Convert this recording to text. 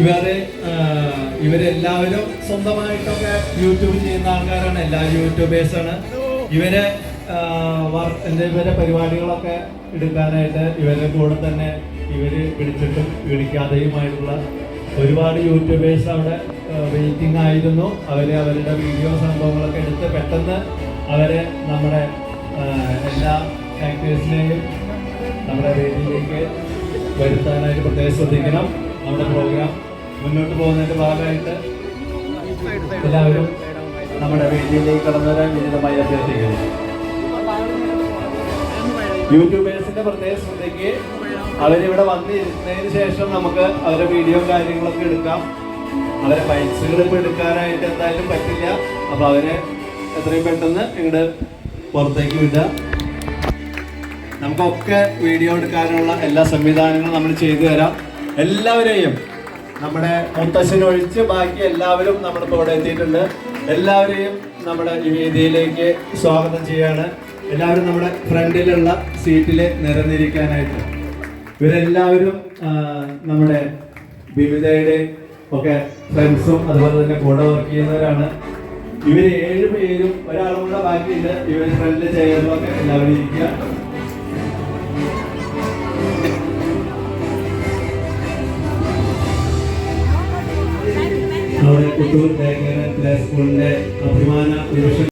ഇവർ ഇവരെല്ലാവരും സ്വന്തമായിട്ടൊക്കെ യൂട്യൂബ് ചെയ്യുന്ന ആൾക്കാരാണ്. എല്ലാ യൂട്യൂബേഴ്സാണ് ഇവർ എന്താ ഇവരെ പരിപാടികളൊക്കെ എടുക്കാനായിട്ട് ഇവരുടെ കൂടെ തന്നെ ഇവർ വിളിച്ചിട്ടും വിളിക്കാതെയുമായിട്ടുള്ള ഒരുപാട് യൂട്യൂബേഴ്സ് അവിടെ വെയിറ്റിംഗ് ആയിരുന്നു. അവർ അവരുടെ വീഡിയോ സംഭവങ്ങളൊക്കെ എടുത്ത് പെട്ടെന്ന് അവരെ നമ്മുടെ എല്ലാ ആക്ടേഴ്സിനെയും നമ്മുടെ വേദിയിലേക്ക് വരുത്താനായിട്ട് പ്രത്യേകം ശ്രദ്ധിക്കണം. നമ്മുടെ പ്രോഗ്രാം മുന്നോട്ട് പോകുന്നതിന്റെ ഭാഗമായിട്ട് എല്ലാവരും നമ്മുടെ വേദിയിലേക്ക് കടന്നുവരാൻ വിനിതമായി അഭ്യർത്ഥിക്കുന്നു. യൂട്യൂബേഴ്സിന്റെ പ്രത്യേക ശ്രദ്ധയ്ക്ക് അവരിവിടെ വന്നിരുന്നതിന് ശേഷം നമുക്ക് അവരെ വീഡിയോ കാര്യങ്ങളൊക്കെ എടുക്കാം. അവരെ ഇപ്പൊ എടുക്കാനായിട്ട് എന്തായാലും പറ്റില്ല. അപ്പൊ അവരെ എത്രയും പെട്ടെന്ന് ഇങ്ങോട്ട് പുറത്തേക്ക് വിടുക. നമുക്കൊക്കെ വീഡിയോ എടുക്കാനുള്ള എല്ലാ സംവിധാനങ്ങളും നമ്മൾ ചെയ്തു തരാം. എല്ലാവരെയും നമ്മുടെ മുത്തശ്ശനൊഴിച്ച് ബാക്കി എല്ലാവരും നമ്മുടെ തോടെ എത്തിയിട്ടുണ്ട്. എല്ലാവരെയും നമ്മുടെ ഈ വേദിയിലേക്ക് സ്വാഗതം ചെയ്യാണ്. എല്ലാവരും നമ്മുടെ ഫ്രണ്ടിലുള്ള സീറ്റിൽ നിരന്നിരിക്കാനായിട്ട്. ഇവരെല്ലാവരും നമ്മുടെ വിവിധയുടെ ഒക്കെ ഫ്രണ്ട്സും അതുപോലെ തന്നെ കൂടെ വർക്ക് ചെയ്യുന്നവരാണ്. ഇവർ ഏഴ് പേരും ഒരാളും കൂടെ ബാക്കിയില്ല ഇവർ ഫ്രണ്ടിൽ ചെയ്യുന്നതൊക്കെ എല്ലാവരും ഇരിക്കുക. നമ്മുടെ കുട്ടൂർ ലേഖന സ്കൂളിന്റെ അഭിമാന നിമിഷം